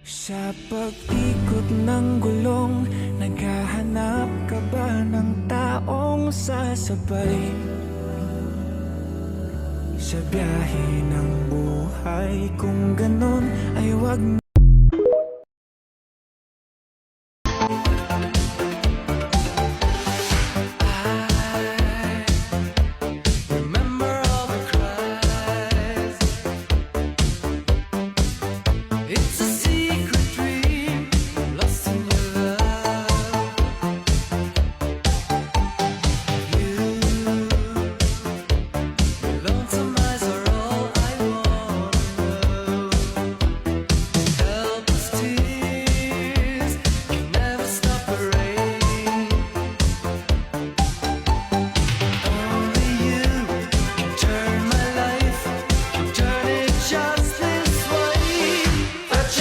Sa pag-ikot ng gulong Naghahanap ka ba ng taong sasabay? Sa biyahe ng buhay Kung ganon ay wag